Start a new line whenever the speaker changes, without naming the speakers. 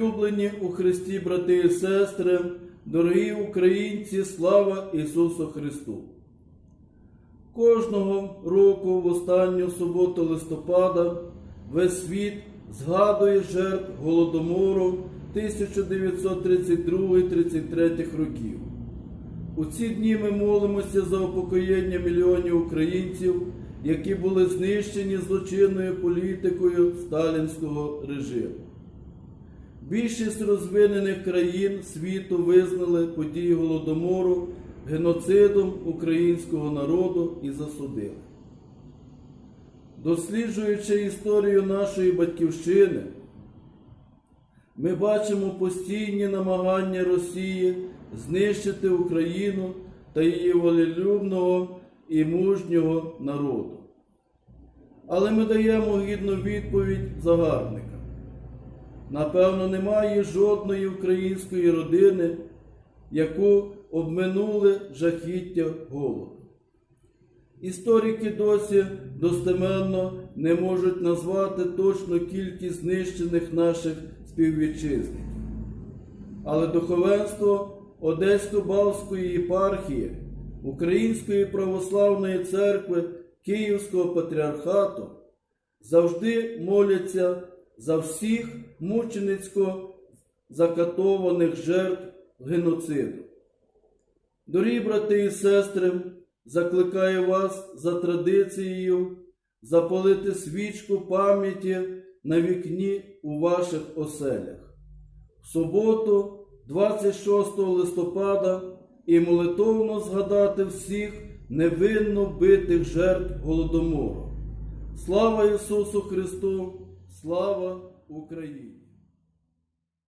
Люблені у Христі, брати і сестри, дорогі українці, слава Ісусу Христу! Кожного року в останню суботу листопада весь світ згадує жертв Голодомору 1932-33 років. У ці дні ми молимося за упокоєння мільйонів українців, які були знищені злочинною політикою сталінського режиму. Більшість розвинених країн світу визнали події Голодомору геноцидом українського народу і засудили. Досліджуючи історію нашої батьківщини, ми бачимо постійні намагання Росії знищити Україну та її волелюбного і мужнього народу. Але ми даємо гідну відповідь загарбникам. Напевно, немає жодної української родини, яку обминули жахіття голоду. Історики досі достеменно не можуть назвати точну кількість знищених наших співвітчизників. Але духовенство Одесько-Балтської єпархії Української православної церкви Київського патріархату завжди моляться за всіх мученицько закатованих жертв геноциду. Дорогі брати і сестри, закликаю вас за традицією запалити свічку пам'яті на вікні у ваших оселях. В суботу, 26 листопада, і молитовно згадати всіх невинно битих жертв Голодомору. Слава Ісусу Христу! Слава Україні!